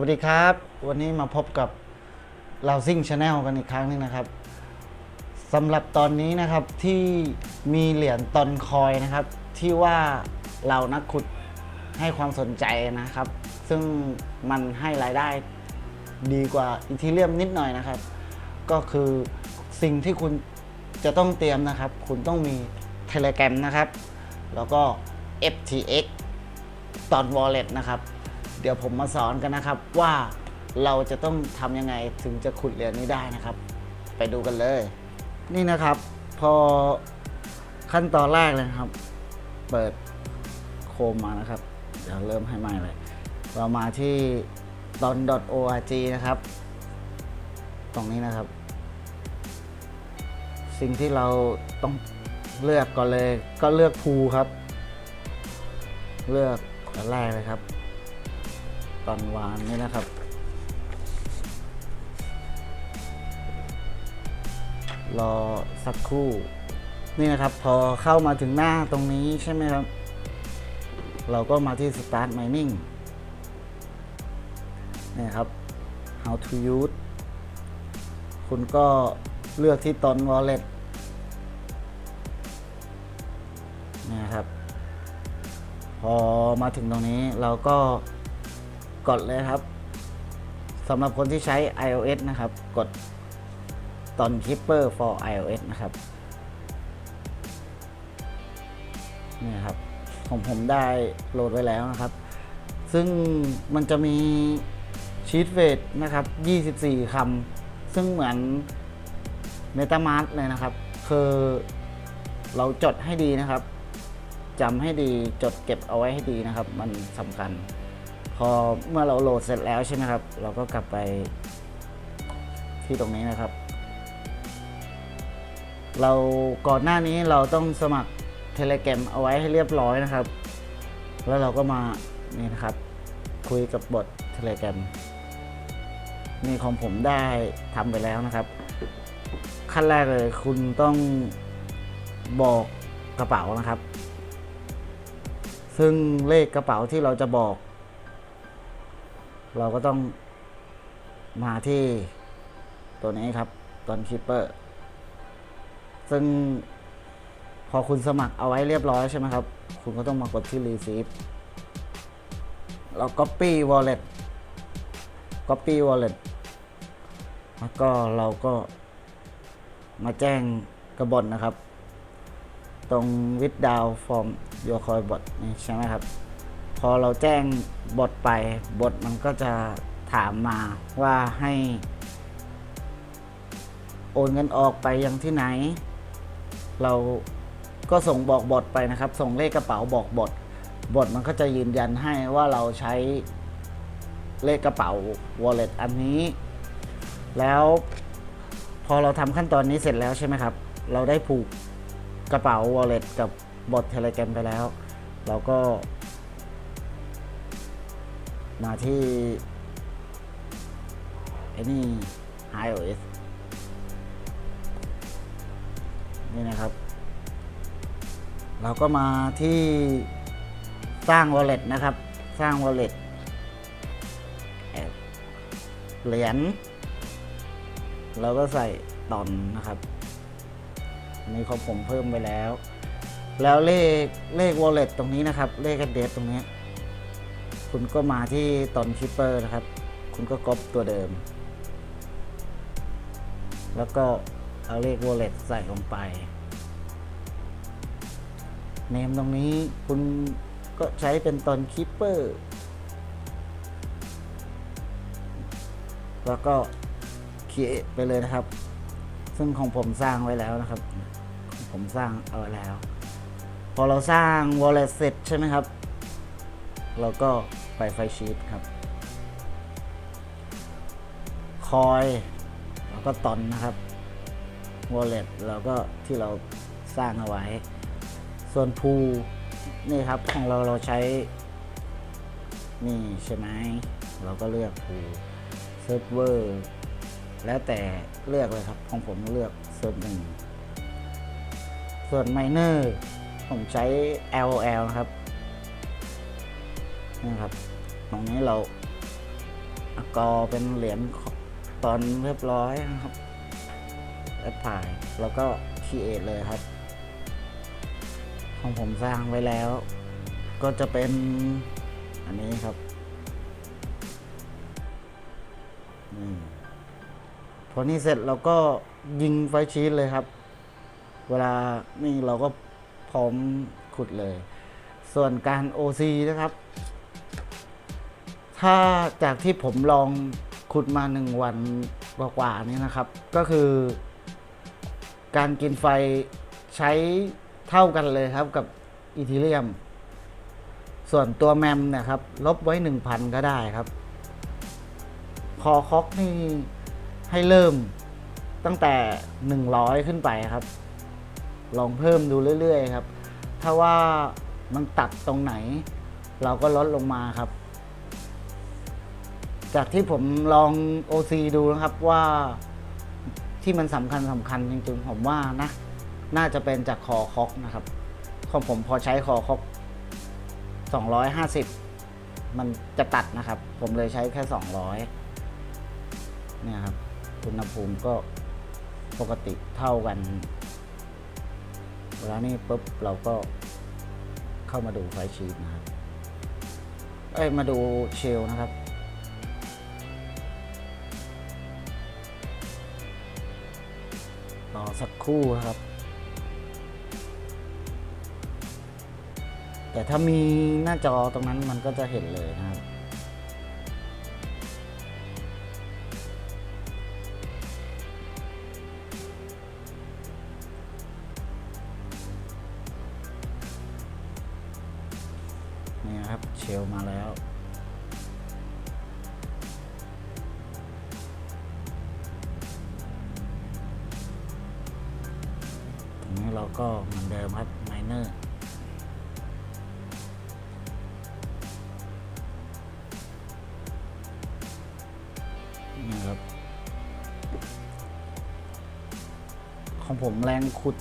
วัสดีครับ วันนี้มาพบกับเราซิ่งชาแนลกันอีกครั้งหนึงนะครับสำหรับตอนนี้นะครับที่มีเหรียญตอนคอยนะครับ ที่ว่าเรานักขุดให้ความสนใจนะครับ ซึ่งมันให้รายได้ดีกว่าอีทีเรียมนิดหน่อยนะครับ ก็คือสิ่งที่คุณจะต้องเตรียมนะครับ คุณต้องมี Telegram นะครับ แล้วก็ FTX ตอน Wallet นะครับ ดี๋ยวผมมาสอนกันนะครับว่าเราจะต้องทำยังไงถึงจะขุดเหรียญนี้ได้นะครับ ไปดูกันเลย นี่นะครับ พอขั้นตอนแรกเลยนะครับ เปิดโคมมานะครับ เดี๋ยวเริ่มให้ใหม่เลย เรามาที่ตอน .org นะครับ ตรงนี้นะครับ สิ่งที่เราต้องเลือกก่อนเลย ก็เลือกภูครับ เลือกอันแรกเลยครับ ตอนวานนี่นะครับ รอสักครู่ นี่นะครับ พอเข้ามาถึงหน้าตรงนี้ใช่ไหมครับ เราก็มาที่ start mining นี่ครับ how to use คุณก็เลือกที่ตอน wallet นี่นะครับ พอมาถึงตรงนี้เราก็ กดเลยครับสำหรับคนที่ใช้ iOS นะครับ กดตอน Keeper for iOS นะครับนี่ครับของผมได้โหลดไว้แล้วนะครับ ซึ่งมันจะมีชีตเวทนะครับ 24 คำ ซึ่งเหมือน MetaMask เลยนะครับ คือเราจดให้ดีนะครับจำให้ดีจดเก็บเอาไว้ให้ดีนะครับ มันสำคัญ พอเมื่อเราโหลดเสร็จแล้วใช่ไหมครับ เราก็กลับไปที่ตรงนี้นะครับ เราก่อนหน้านี้เราต้องสมัคร Telegram เอาไว้ให้เรียบร้อยนะครับ แล้วเราก็มานี่นะครับ คุยกับบท Telegram นี่ของผมได้ทำไปแล้วนะครับ ขั้นแรกเลยคุณต้องบอกกระเป๋านะครับ ซึ่งเลขกระเป๋าที่เราจะบอก เราก็ต้องมาที่ตัวนี้ครับตอนคิปเปอร์ซึ่งพอคุณสมัครเอาไว้เรียบร้อยใช่ไหมครับ คุณก็ต้องมากดที่ receive เรา copy wallet copy wallet แล้วก็เราก็มาแจ้งกระบฏนะครับ ตรง with down from your coin bot นี่ใช่ไหมครับ พอเราแจ้งบทไปบทมันก็จะถามมาว่าให้ โอนเงินออกไปยังที่ไหน เราก็ส่งบอกบทไปนะครับ ส่งเลขกระเป๋าบอกบท บทมันก็จะยืนยันให้ว่าเราใช้เลขกระเป๋า wallet อันนี้ แล้วพอเราทำขั้นตอนนี้เสร็จแล้วใช่ไหมครับ เราได้ผูกกระเป๋า wallet กับบท Telegram ไปแล้ว เราก็ มาที่ไอ้นี่ iOS นี่นะครับ เราก็มาที่สร้าง wallet นะครับ สร้าง wallet แอบเหรียญเราก็ใส่ตอนนะครับอันนี้ของผมเพิ่มไปแล้ว แล้วเลขเลข wallet ตรงนี้นะครับ เลข address ตรงนี้ คุณก็มาที่ตอนคิปเปอร์นะครับ คุณก็ก๊อปตัวเดิม แล้วก็เอาเลข wallet ใส่ลงไปเนมตรงนี้คุณก็ใช้เป็นตอนคิปเปอร์ แล้วก็เขียไปเลยนะครับ ซึ่งของผมสร้างไว้แล้วนะครับ ผมสร้างเอาไว้แล้ว พอเราสร้าง wallet เสร็จใช่ไหมครับ เราก็ไปไฟชีตครับ คอยแล้วก็ตอนนะครับ wallet เราก็ที่เราสร้างเอาไว้ ส่วนพูนี่ครับของเราเราใช้ นี่ใช่ไหมเราก็เลือกพูเซิร์ฟเวอร์แล้วแต่เลือกเลยครับ ของผมเลือกเซิร์ฟหนึ่งส่วนไมเนอร์ผมใช้ LOL นะครับ นะครับ ตรงนี้เรากอร์เป็นเหรียญตอนเรียบร้อยนะครับแอปพลายแล้วก็คีเอทเลยครับ ของผมสร้างไว้แล้ว ก็จะเป็นอันนี้ครับอพอนี่เสร็จเราก็ยิงไฟชีสเลยครับ เวลานี่เราก็พร้อมขุดเลย ส่วนการ OC นะครับ ถ้าจากที่ผมลองขุดมาหนึ่งวันกว่าๆนี้นะครับ ก็คือ การกินไฟใช้เท่ากันเลยครับกับอีทีเรียม ส่วนตัวแมมเนะครับ ลบไว้ 1,000 ก็ได้ครับ คอคอกนี่ให้เริ่มตั้งแต่ 100 ขึ้นไปครับ ลองเพิ่มดูเรื่อยๆครับ ถ้าว่ามันตัดตรงไหน เราก็ลดลงมาครับ จากที่ผมลอง OC ดูนะครับว่าที่มันสำคัญสำคัญจริงๆผมว่านะ น่าจะเป็นจากคอคอกนะครับ ของผมพอใช้คอคอก250 มันจะตัดนะครับ ผมเลยใช้แค่ 200เนี่ยครับอุณหภูมิก็ปกติเท่ากัน เวลานี้ปุ๊บเราก็เข้ามาดูไฟชีตนะครับ เอ้ย มาดูเชลนะครับ สักคู่ครับ แต่ถ้ามีหน้าจอตรงนั้นมันก็จะเห็นเลยนะครับ ก็เหมือนเดิมครับไมเนอร์นี่ครับของผมแรงขุด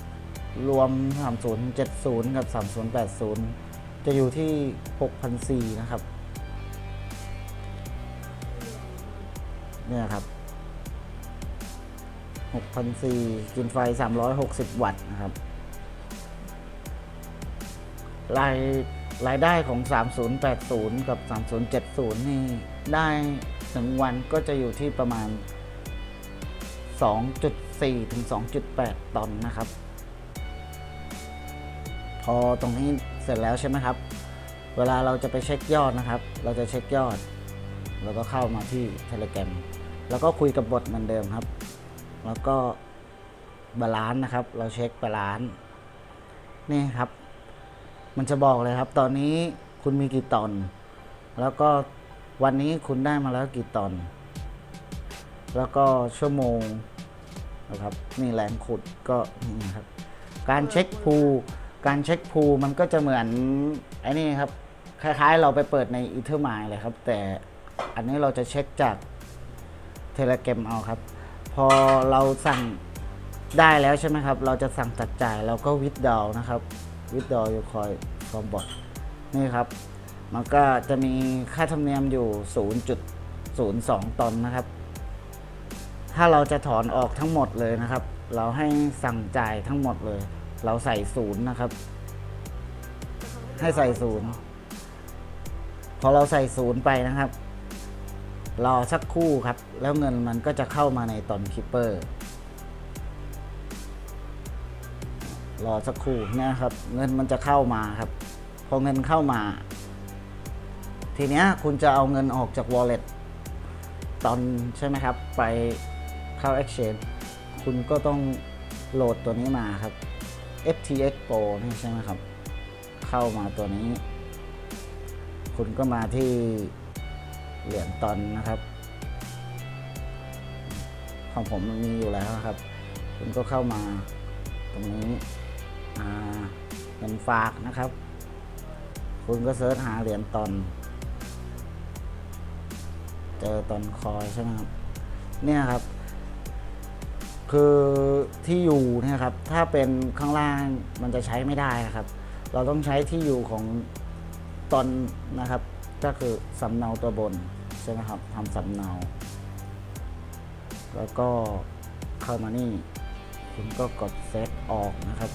รวม 3070 กับ 3080 จะอยู่ที่ 6,400 นะครับ เนี่ยครับ 6,400กินไฟ 360 วัตต์นะครับ รายรายได้ของ 3080 กับ 3070 นี่ได้ถึงวันก็จะอยู่ที่ประมาณ 2.4 ถึง 2.8 ตอนนะครับ พอตรงนี้เสร็จแล้วใช่ไหมครับ เวลาเราจะไปเช็คยอดนะครับ เราจะเช็คยอด แล้วก็เข้ามาที่ Telegram แล้วก็คุยกับบทเหมือนเดิมครับ แล้วก็บาลานซ์นะครับ เราเช็คบาลานซ์นี่ครับ มันจะบอกเลยครับ ตอนนี้คุณมีกี่ตอน แล้วก็วันนี้คุณได้มาแล้วกี่ตอน แล้วก็ชั่วโมงนะครับนี่แรงขุดก็นี่ครับ การเช็คพูลการเช็คพูลมันก็จะเหมือนไอ้นี่ครับ คล้ายๆเราไปเปิดในอีเทอร์มายเลยครับ แต่อันนี้เราจะเช็คจากเทเลเกมเอาครับ พอเราสั่งได้แล้วใช่ไหมครับ เราจะสั่งจัดจ่ายเราก็วิดดาวนะครับ วิดดอยู่คอยฟอร์มบอทนี่ครับ มันก็จะมีค่าธรรมเนียมอยู่ 0.02 ตอนนะครับ ถ้าเราจะถอนออกทั้งหมดเลยนะครับ เราให้สั่งจ่ายทั้งหมดเลย เราใส่ศูนย์นะครับ ให้ใส่ศูนย์พอเราใส่ศูนย์ไปนะครับ รอสักครู่ครับ แล้วเงินมันก็จะเข้ามาในตอนคิปเปอร์ รอสักครู่นะครับ เงินมันจะเข้ามาครับ พอเงินเข้ามา ทีเนี้ยคุณจะเอาเงินออกจาก wallet ตอนใช่ไหมครับ ไปเข้า exchange คุณก็ต้องโหลดตัวนี้มาครับ FTX Pro นี่ใช่ไหมครับ เข้ามาตัวนี้ คุณก็มาที่เหรียญตอนนะครับ ของผมมันมีอยู่แล้วครับ คุณก็เข้ามาตรงนี้ เงินฝากนะครับ คุณก็เสิร์ชหาเหรียญตอน เจอตอนคอยใช่ไหมครับ เนี่ยครับ คือที่อยู่เนี่ยครับ ถ้าเป็นข้างล่างมันจะใช้ไม่ได้ครับ เราต้องใช้ที่อยู่ของตอนนะครับ ก็คือสำเนาตัวบนใช่ไหมครับทำสำเนา แล้วก็เข้ามานี่ คุณก็กดเซตออกนะครับ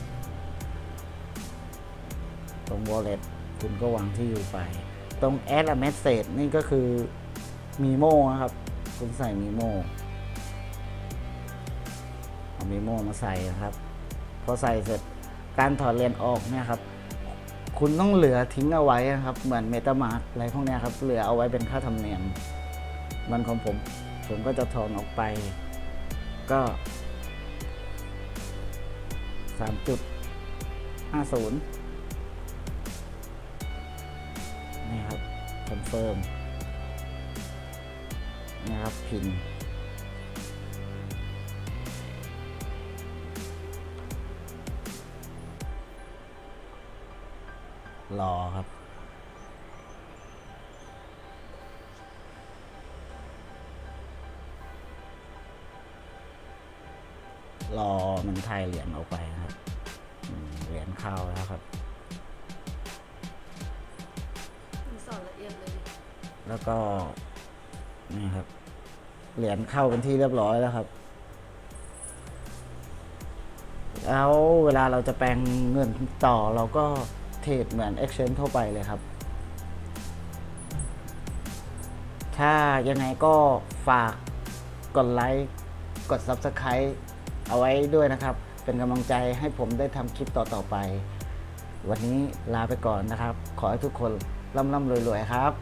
ตรง wallet คุณก็วางที่อยู่ไป ตรง add a message นี่ก็คือมีโมนะครับ คุณใส่มีโมเอามีโมมาใส่นะครับ พอใส่เสร็จการถอดเหรียญออกเนี่ยครับคุณต้องเหลือทิ้งเอาไว้นะครับ เหมือนเมตามาร์กอะไรพวกนี้ครับ เหลือเอาไว้เป็นค่าธรรมเนียมมันของผม ผมก็จะถอนออกไป ก็สามจุดห้าศูนย์ เฟิร์มนี่ครับพินรอครับ รอมันไทยเหรียญออกไปครับเหรียญเข้าแล้วครับ แล้วก็นี่ครับ เหรียญเข้าเป็นที่เรียบร้อยแล้วครับ แล้วเวลาเราจะแปลงเงินต่อเราก็เทรดเหมือน Exchange ทั่วไปเลยครับ ถ้ายังไงก็ฝากกดไลค์กด Subscribe เอาไว้ด้วยนะครับ เป็นกำลังใจให้ผมได้ทำคลิปต่อ ๆ ไป วันนี้ลาไปก่อนนะครับ ขอให้ทุกคนร่ำๆรวย ๆ ครับ